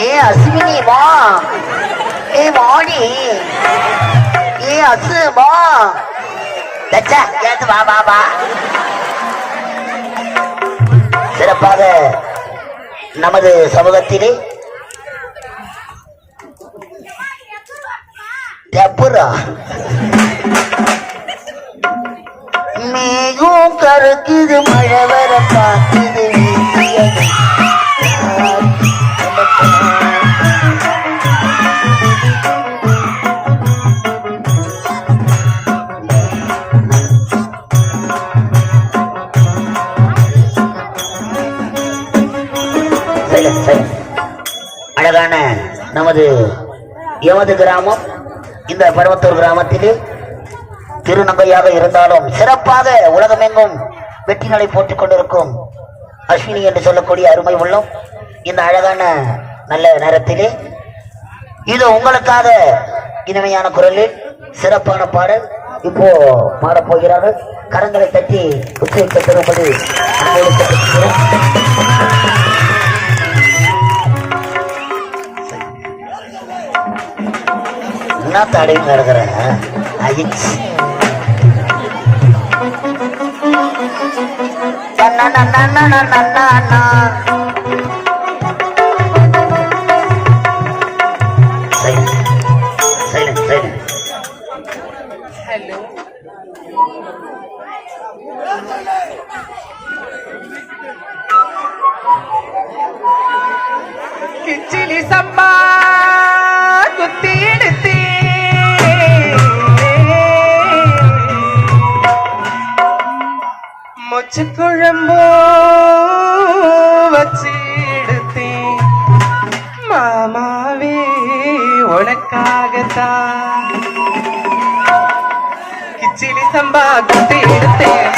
ஏ அஸ்வினி வா. ஏ வாணி. ஏ அசு வா. லட்சா ஏத்து வா வா வா. சிறப்பாக நமது சமூகத்திலே டப்புரா மேகம் கருக்குது மழை வரப்பா நமது எமது கிராமம் இந்த பருவத்தூர் கிராமத்திலே திருநங்கையாக இருந்தாலும் சிறப்பாக உலகமெங்கும் வெற்றி நிலை போட்டுக் கொண்டிருக்கும் அஸ்வினி என்று சொல்லக்கூடிய அருமை உள்ளம். இந்த அழகான நல்ல நேரத்திலே இது உங்களுக்காக இனிமையான குரலில் சிறப்பான பாடல் இப்போ பாடப்போகிறார்கள் கரங்களை தட்டி உச்சரிக்க பெறும்படி என்ன தடையும் கிடக்குற அயிச்சு கிச்சிலி சம்பா வச்சு குழம்போ வச்சு எடுத்தேன் மாமாவே உனக்காகத்தான் கிச்சிலி சம்பா குத்தி எடுத்தேன்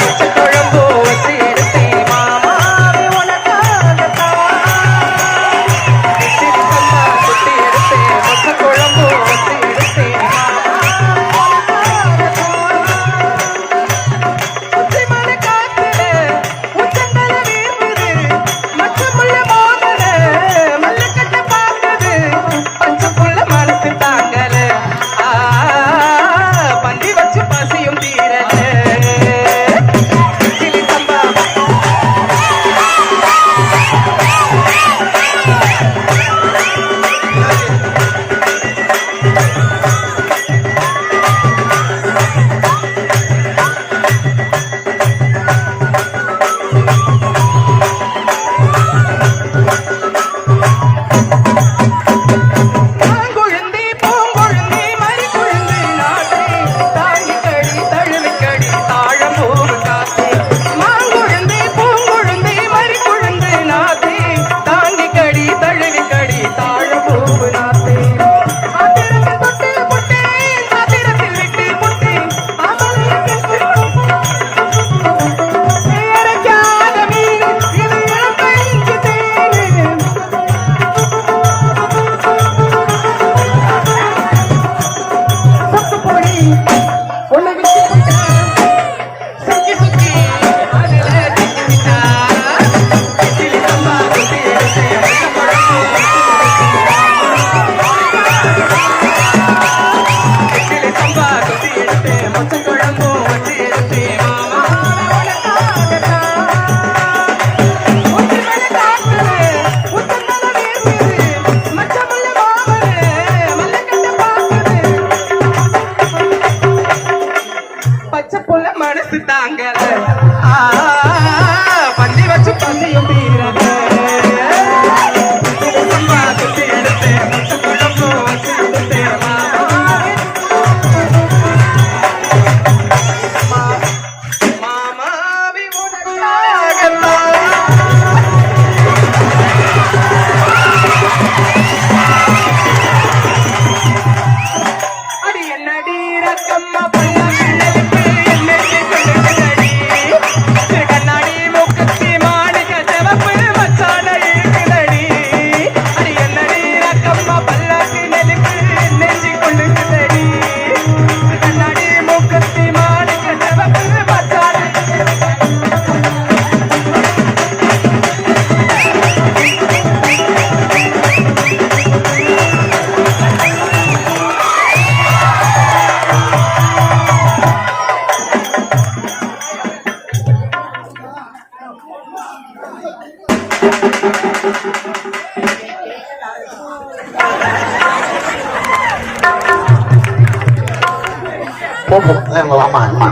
ஆமா ஆமா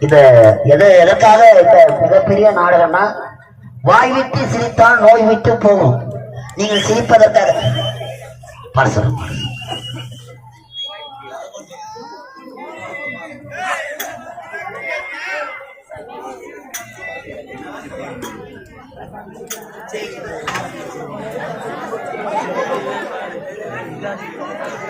இது எது எதற்காக இப்ப மிகப்பெரிய நாடகம்னா வாய் விட்டு சிரித்தால் நோய் விட்டு போகும். நீங்கள் சிரிப்பதற்காக. Thank you.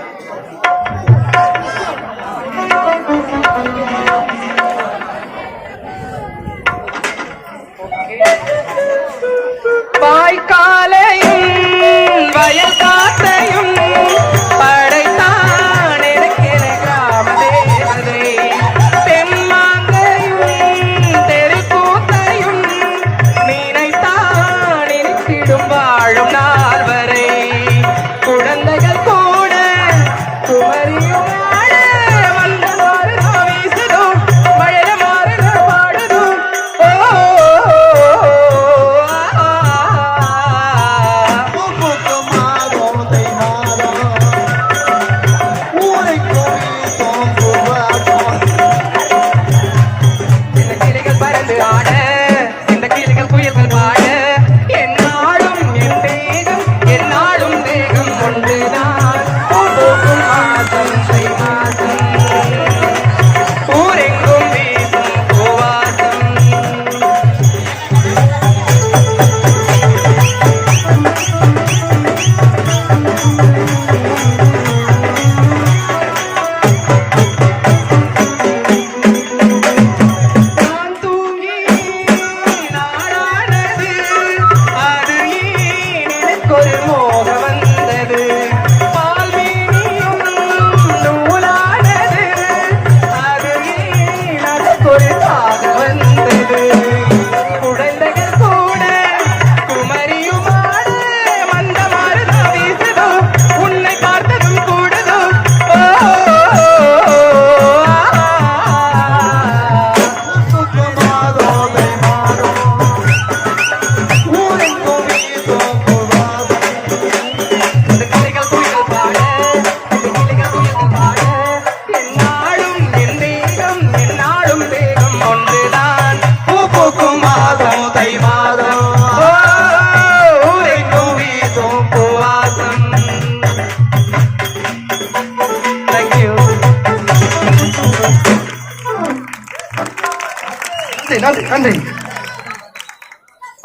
நன்றி நன்றி.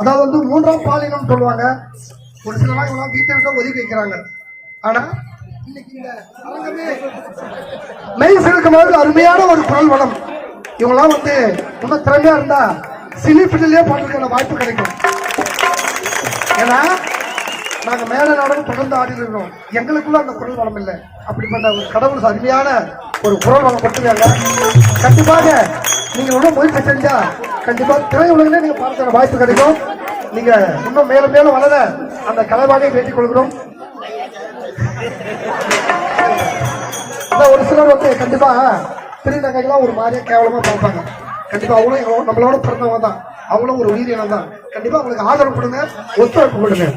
அதாவது வந்து மூன்றாம் பாலினம் சொல்லுவாங்க. ஒரு சில நாள் இவங்கெல்லாம் வீட்டை விட்டு ஒதுக்கி வைக்கிறாங்க. ஆனா இன்னைக்கு இந்த அரங்கமே மெய் சிறுக்கும் போது அருமையான ஒரு குரல் வளம். இவங்கெல்லாம் வந்து இன்னும் திறமையா இருந்தா சினி பிள்ளையிலே பாட்டுக்கான வாய்ப்பு கிடைக்கும். ஏன்னா நாங்க மேல நாடகம் தொடர்ந்து ஆடி இருக்கிறோம். எங்களுக்குள்ள அந்த குரல் வளம் இல்லை. அப்படிப்பட்ட ஒரு கடவுள் அருமையான ஒரு குரல் வளம் கொடுத்துருக்காங்க. கண்டிப்பாக நீங்க இன்னும் முயற்சி செஞ்சா கண்டிப்பா. திரையுலகிலே நீங்க பார்க்கிற வாய்ப்பு கிடைக்கும். நீங்க இன்னும் மேலும் மேலும் வளர அந்த கலைவாணியை வேண்டிக் கொள்கிறோம். ஒரு சிலர் வந்து கண்டிப்பா திருநங்கைகளாம் ஒரு மாதிரியா கேவலமா பார்ப்பாங்க. கண்டிப்பா அவங்களும் நம்மளோட பிறந்தவங்க தான். அவங்களும் ஒரு உயிரினம் தான். கண்டிப்பா அவங்களுக்கு ஆதரவு கொடுங்க ஒத்துழைப்பு கொடுங்க.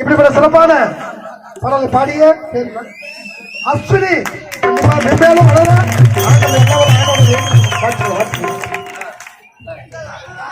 இப்படிப்பட்ட சிறப்பான பாடலை பாடிய அஸ்வினி. கண்டிப்பா மென்மேலும் வளர ஆண்டவர் எல்லா 来了。